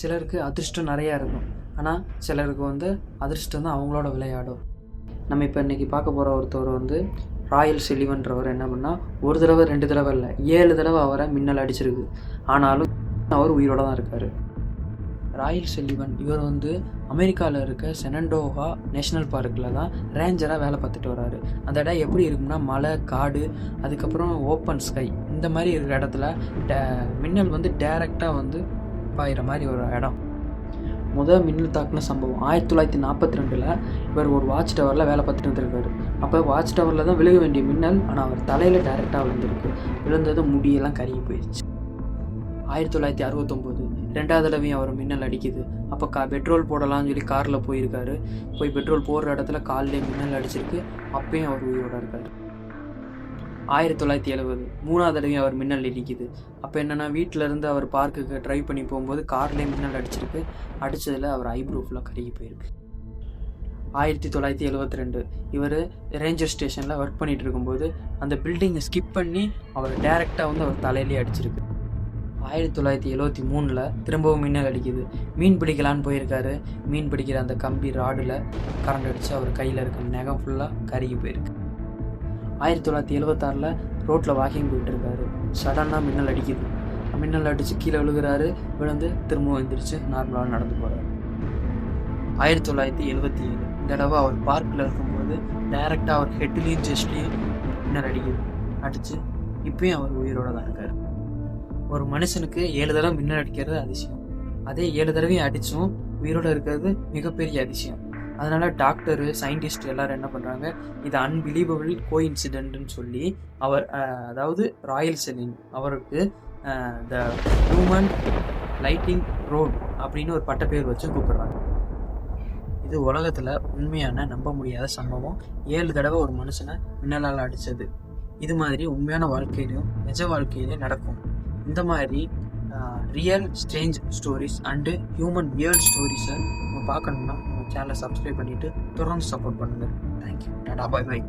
சிலருக்கு அதிர்ஷ்டம் நிறையா இருக்கும். ஆனால் சிலருக்கு வந்து அதிர்ஷ்டம் தான் அவங்களோட விளையாடும். நம்ம இப்போ இன்றைக்கி பார்க்க போகிற ஒருத்தவர் வந்து ராயல் செலிவன்றவர் என்ன பண்ணால் ஒரு தடவை ரெண்டு தடவை இல்லை ஏழு தடவை அவரை மின்னல் அடிச்சிருக்கு. ஆனாலும் அவர் உயிரோட தான் இருக்கார். ராயல் செல்லிவன் இவர் வந்து அமெரிக்காவில் இருக்க செனண்டோவா நேஷ்னல் பார்க்கில் தான் ரேஞ்சராக வேலை பார்த்துட்டு வராரு. அந்த இடம் எப்படி இருக்கும்னா மலை காடு அதுக்கப்புறம் ஓப்பன் ஸ்கை இந்த மாதிரி இருக்கிற இடத்துல டே மின்னல் வந்து டைரெக்டாக வந்து பாயிற மாதிரி ஒரு இடம். முதல் மின்னல் தாக்குன சம்பவம் ஆயிரத்தி தொள்ளாயிரத்தி நாற்பத்தி ரெண்டில் இவர் ஒரு வாட்ச் டவரில் வேலை பார்த்துட்டு இருந்திருக்காரு. அப்போ வாட்ச் டவரில் தான் விழுக வேண்டிய மின்னல் ஆனால் அவர் தலையில் டைரெக்டாக விழுந்திருக்கு. விழுந்ததும் முடியெல்லாம் கருகி போயிடுச்சு ஆயிரத்தி தொள்ளாயிரத்தி அறுபத்தொம்போது ரெண்டாவது தடவையும் அவர் மின்னல் அடிக்குது. அப்போ கா பெட்ரோல் போடலாம்னு சொல்லி காரில் போயிருக்காரு. போய் பெட்ரோல் போடுற இடத்துல காலிலே மின்னல் அடிச்சிருக்கு. அப்பயும் அவர் உயிரோட இருக்காரு. ஆயிரத்தி தொள்ளாயிரத்தி எழுபது. மூணாவது தடவை அவர் மின்னல் இடிக்குது. அப்போ என்னென்னா வீட்டிலேருந்து அவர் பார்க்குக்கு ட்ரைவ் பண்ணி போகும்போது கார்லேயே மின்னல் அடிச்சிருக்கு. அடித்ததில் அவர் ஐப்ரோ ஃபுல்லாக கருகி போயிருக்கு. ஆயிரத்தி தொள்ளாயிரத்தி எழுபத்தி ரெண்டு. இவர் ரேஞ்சர் ஸ்டேஷனில் ஒர்க் பண்ணிகிட்டு இருக்கும்போது அந்த பில்டிங்கை ஸ்கிப் பண்ணி அவர் டேரெக்டாக வந்து அவர் தலையிலே அடிச்சிருக்கு. ஆயிரத்தி தொள்ளாயிரத்தி எழுபத்தி மூணில் திரும்பவும் மின்னல் அடிக்குது. மீன் பிடிக்கலான்னு போயிருக்காரு. மீன் பிடிக்கிற அந்த கம்பி ராடில் கரண்ட் அடித்து அவர் கையில் இருக்க நகம் ஃபுல்லாக கருகி போயிருக்கு. ஆயிரத்தி தொள்ளாயிரத்தி எழுபத்தாறில் ரோட்டில் வாக்கிங் போயிட்டுருக்காரு. சடனாக மின்னல் அடிக்குது. மின்னல் அடித்து கீழே விழுகிறாரு. விழுந்து திரும்பவும் எழுந்திரிச்சு நார்மலாக நடந்து போகிறார் ஆயிரத்தி தொள்ளாயிரத்தி எழுபத்தி ஏழு. இந்த தடவை அவர் பார்க்கில் இருக்கும்போது டைரெக்டாக அவர் ஹெட்லேயும் ஜெஸ்ட்லேயும் மின்னல் அடிக்குது. அடித்து இப்பயும் அவர் உயிரோட தான் இருக்கார். ஒரு மனுஷனுக்கு ஏழு தடவை மின்னல் அடிக்கிறது அதிசயம். அதே ஏழு தடவையும் அடித்தும் உயிரோட இருக்கிறது மிகப்பெரிய அதிசயம். அதனால் டாக்டரு சயின்டிஸ்ட் எல்லோரும் என்ன பண்ணுறாங்க இது அன்பிலீவபிள் கோ இன்சிடென்ட்னு சொல்லி அவர் அதாவது ராயல் செலின் அவருக்கு த ஹியூமன் லைட்டிங் ரோட் அப்படின்னு ஒரு பட்ட பேர் வச்சு கூப்பிடுறாங்க. இது உலகத்தில் உண்மையான நம்ப முடியாத சம்பவம். ஏழு தடவை ஒரு மனுஷனை மின்னலால் அடித்தது இது மாதிரி உண்மையான வாழ்க்கையிலையும் நிஜ வாழ்க்கையிலையும் நடக்கும். இந்த மாதிரி real strange stories and human weird ஸ்டோரிஸை நம்ம பார்க்கணும்னா நம்ம சேனலை சப்ஸ்கிரைப் பண்ணிவிட்டு தொடர்ந்து சப்போர்ட் பண்ணுங்கள் தேங்க்யூ டாடா பாய் பாய்